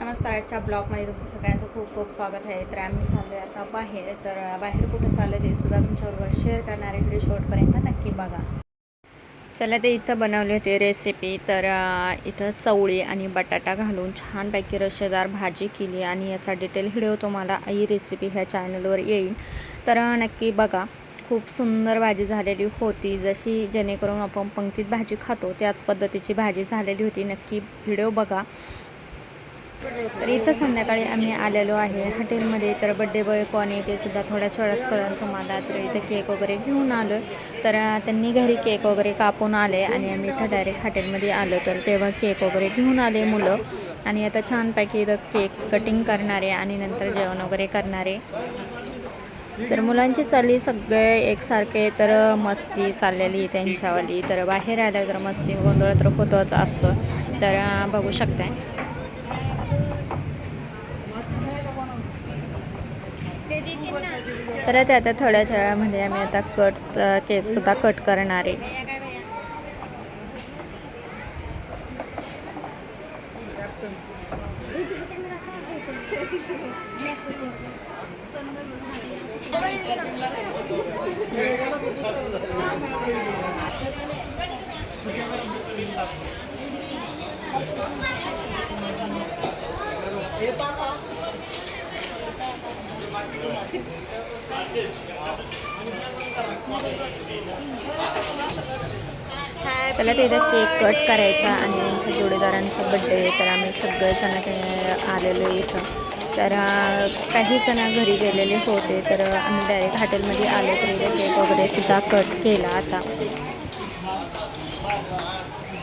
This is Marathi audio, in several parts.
नमस्कार आजच्या ब्लॉगमध्ये तुमचं सगळ्यांचं खूप खूप स्वागत आहे. तर आम्ही चाललो आहे आता बाहेर. तर बाहेर कुठं चाललं ते सुद्धा तुमच्याबरोबर शेअर करणारे व्हिडिओ शेवटपर्यंत नक्की बघा. चला ते इथं बनवली होती रेसिपी तर इथं चवळी आणि बटाटा घालून छानपैकी रशेदार भाजी केली आणि याचा डिटेल व्हिडिओ तुम्हाला आई रेसिपी ह्या चॅनलवर येईल. तर नक्की बघा. खूप सुंदर भाजी झालेली होती. जशी जेणेकरून आपण पंक्तीत भाजी खातो त्याच पद्धतीची भाजी झालेली होती. नक्की व्हिडिओ बघा. तर इथं संध्याकाळी आम्ही आलेलो आहे. हॉटेलमध्ये तर बड्डे बॉय कोण आहे ते सुद्धा थोड्याच वेळात कळून तुम्हाला. तर इथं केक वगैरे घेऊन आलो तर त्यांनी घरी केक वगैरे कापून आले आणि आम्ही इथं डायरेक्ट हॉटेलमध्ये आलो. तर तेव्हा केक वगैरे घेऊन आले मुलं. आणि आता छानपैकी इथं केक कटिंग करणारे आणि नंतर जेवण वगैरे करणारे. तर मुलांची चालली सगळे एकसारखे तर मस्ती चाललेली त्यांच्यावाली. तर बाहेर आलं तर मस्ती गोंधळ तर होतच असतो. तर बघू शकताय. तर ते आता थोड्याच वेळामध्ये आम्ही आता कट केकसुद्धा कट करणार आहे. चला ते केक कट करायचा आणि आमच्या जोडीदारांचा बड्डे तर आम्ही सगळेजण आलेलो इथं. तर काही जण घरी गेलेले होते तर आम्ही डायरेक्ट हॉटेलमध्ये आलो तर केक वगैरे सुद्धा कट केला आता.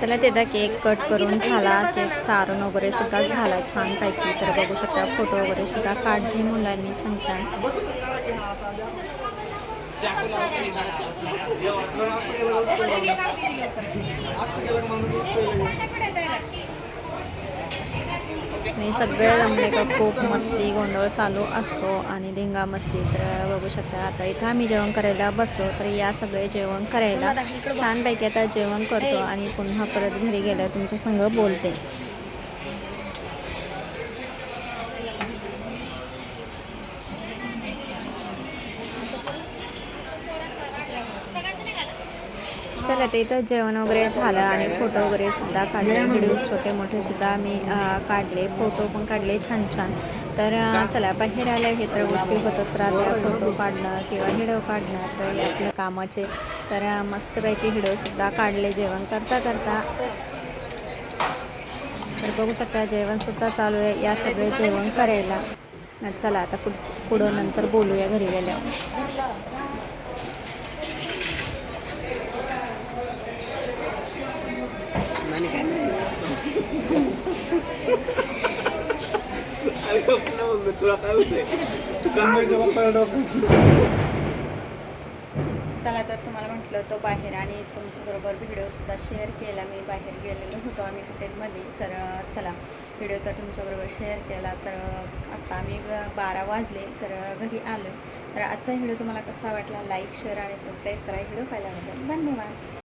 चला त्याचा केक कट करून झाला. केक चारून वगैरे सुद्धा झाला छानपैकी. तर बघू शकता फोटो वगैरे सुद्धा काढली मुलांनी छान छान. आणि सगळे जमले का खूप मस्ती गोंधळ चालू असतो आणि धिंगा मस्ती. तर बघू शकता आता इथं आम्ही जेवण करायला बसतो तर या सगळे जेवण करायला छानपैकी आता जेवण करतो आणि पुन्हा परत घरी गेल्यावर तुमच्या संग बोलते. चला ते इथं जेवण वगैरे झालं आणि फोटो वगैरे सुद्धा काढले. व्हिडिओ छोटे मोठे सुद्धा आम्ही काढले. फोटो पण काढले छान छान. तर चला बाहेर आल्या हे तर गोष्टी होतच राहत्या फोटो काढणं किंवा व्हिडिओ काढणं तर आपल्या कामाचे. तर मस्तपैकी हिडोसुद्धा काढले जेवण करता करता. तर बघू शकता जेवणसुद्धा चालू आहे. या सगळे जेवण करायला. चला आता पुढ पुढं नंतर बोलूया घरी गेल्यावर. चला तर तुम्हाला म्हटलं होतं बाहेर आणि तुमच्याबरोबर व्हिडिओसुद्धा शेअर केला. मी बाहेर गेलेलो होतो आम्ही हॉटेलमध्ये तर चला व्हिडिओ तर तुमच्याबरोबर शेअर केला. तर आत्ता आता आम्ही बारा वाजले. तर घरी आलो तर आजचा व्हिडिओ तुम्हाला कसा वाटला? लाईक शेअर आणि सबस्क्राईब करा. व्हिडिओ पाहिल्याबद्दल धन्यवाद.